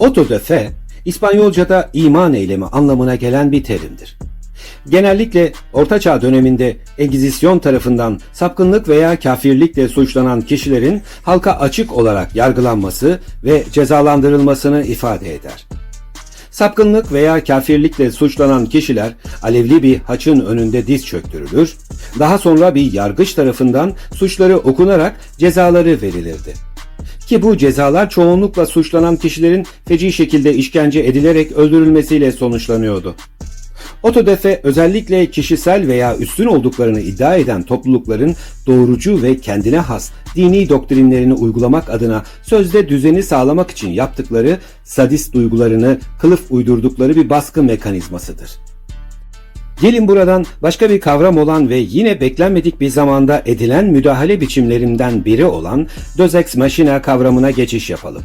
Auto de fe, İspanyolca'da iman eylemi anlamına gelen bir terimdir. Genellikle Ortaçağ döneminde Engizisyon tarafından sapkınlık veya kafirlikle suçlanan kişilerin halka açık olarak yargılanması ve cezalandırılmasını ifade eder. Sapkınlık veya kafirlikle suçlanan kişiler alevli bir haçın önünde diz çöktürülür, daha sonra bir yargıç tarafından suçları okunarak cezaları verilirdi. Ki bu cezalar çoğunlukla suçlanan kişilerin feci şekilde işkence edilerek öldürülmesiyle sonuçlanıyordu. Otodefe özellikle kişisel veya üstün olduklarını iddia eden toplulukların doğrucu ve kendine has dini doktrinlerini uygulamak adına sözde düzeni sağlamak için yaptıkları sadist duygularını kılıf uydurdukları bir baskı mekanizmasıdır. Gelin buradan başka bir kavram olan ve yine beklenmedik bir zamanda edilen müdahale biçimlerinden biri olan Dözex Machina kavramına geçiş yapalım.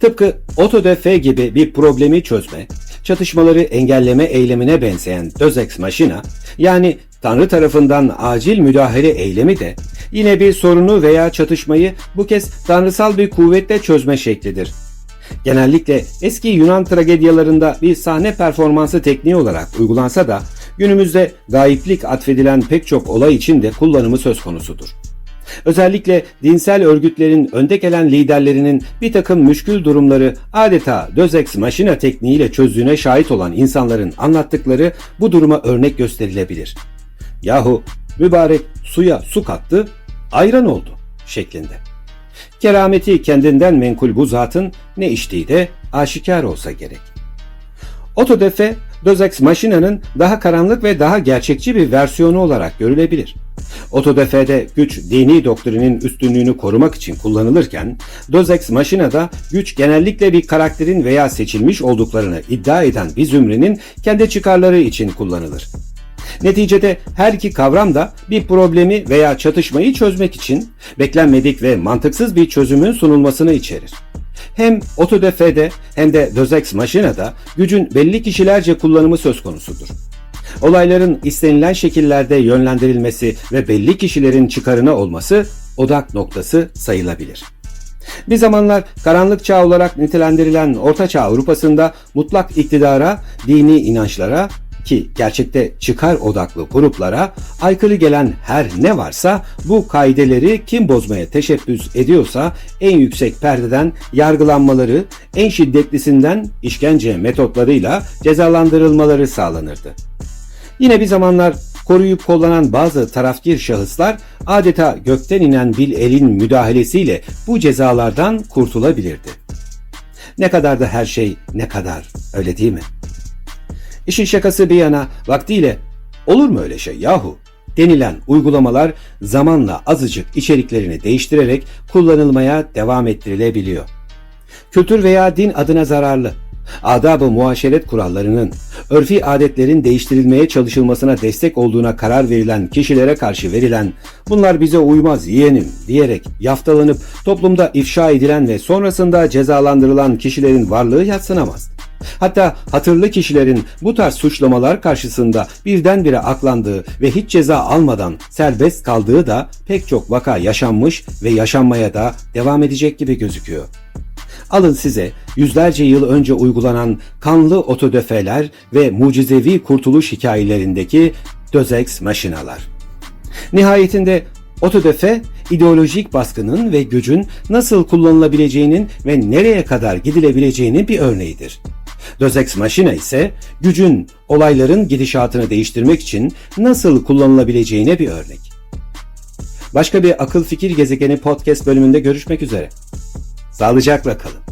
Tıpkı AutoDefe gibi bir problemi çözme, çatışmaları engelleme eylemine benzeyen Dözex Machina, yani Tanrı tarafından acil müdahale eylemi de yine bir sorunu veya çatışmayı bu kez tanrısal bir kuvvetle çözme şeklidir. Genellikle eski Yunan tragedyalarında bir sahne performansı tekniği olarak uygulansa da günümüzde gayiplik atfedilen pek çok olay için de kullanımı söz konusudur. Özellikle dinsel örgütlerin önde gelen liderlerinin bir takım müşkül durumları adeta Dözex maşina tekniğiyle çözdüğüne şahit olan insanların anlattıkları bu duruma örnek gösterilebilir. Yahu mübarek suya su kattı, ayran oldu şeklinde. Kerameti kendinden menkul bu zatın ne içtiği de aşikar olsa gerek. Autodefe, Dözex Machina'nın daha karanlık ve daha gerçekçi bir versiyonu olarak görülebilir. Autodefe'de güç dini doktrinin üstünlüğünü korumak için kullanılırken, Dözex Machina'da güç genellikle bir karakterin veya seçilmiş olduklarını iddia eden bir zümrenin kendi çıkarları için kullanılır. Neticede her iki kavram da bir problemi veya çatışmayı çözmek için beklenmedik ve mantıksız bir çözümün sunulmasını içerir. Hem Autodefe'de hem de Dözex Machina'da gücün belli kişilerce kullanımı söz konusudur. Olayların istenilen şekillerde yönlendirilmesi ve belli kişilerin çıkarına olması odak noktası sayılabilir. Bir zamanlar karanlık çağ olarak nitelendirilen Orta Çağ Avrupa'sında mutlak iktidara, dini inançlara ki gerçekte çıkar odaklı gruplara aykırı gelen her ne varsa bu kaideleri kim bozmaya teşebbüs ediyorsa en yüksek perdeden yargılanmaları, en şiddetlisinden işkence metotlarıyla cezalandırılmaları sağlanırdı. Yine bir zamanlar koruyup kollanan bazı tarafgir şahıslar adeta gökten inen bir elin müdahalesiyle bu cezalardan kurtulabilirdi. Ne kadar da her şey ne kadar öyle değil mi? İşin şakası bir yana vaktiyle olur mu öyle şey yahu denilen uygulamalar zamanla azıcık içeriklerini değiştirerek kullanılmaya devam ettirilebiliyor. Kültür veya din adına zararlı, adab-ı muaşeret kurallarının, örfi adetlerin değiştirilmeye çalışılmasına destek olduğuna karar verilen kişilere karşı verilen bunlar bize uymaz yeğenim diyerek yaftalanıp toplumda ifşa edilen ve sonrasında cezalandırılan kişilerin varlığı yatsınamaz. Hatta hatırlı kişilerin bu tarz suçlamalar karşısında birdenbire aklandığı ve hiç ceza almadan serbest kaldığı da pek çok vaka yaşanmış ve yaşanmaya da devam edecek gibi gözüküyor. Alın size yüzlerce yıl önce uygulanan kanlı otodöfeler ve mucizevi kurtuluş hikayelerindeki Dözex maşinalar. Nihayetinde otodöfe ideolojik baskının ve gücün nasıl kullanılabileceğinin ve nereye kadar gidilebileceğinin bir örneğidir. Dözex Machina ise gücün olayların gidişatını değiştirmek için nasıl kullanılabileceğine bir örnek. Başka bir akıl fikir gezegeni podcast bölümünde görüşmek üzere. Sağlıcakla kalın.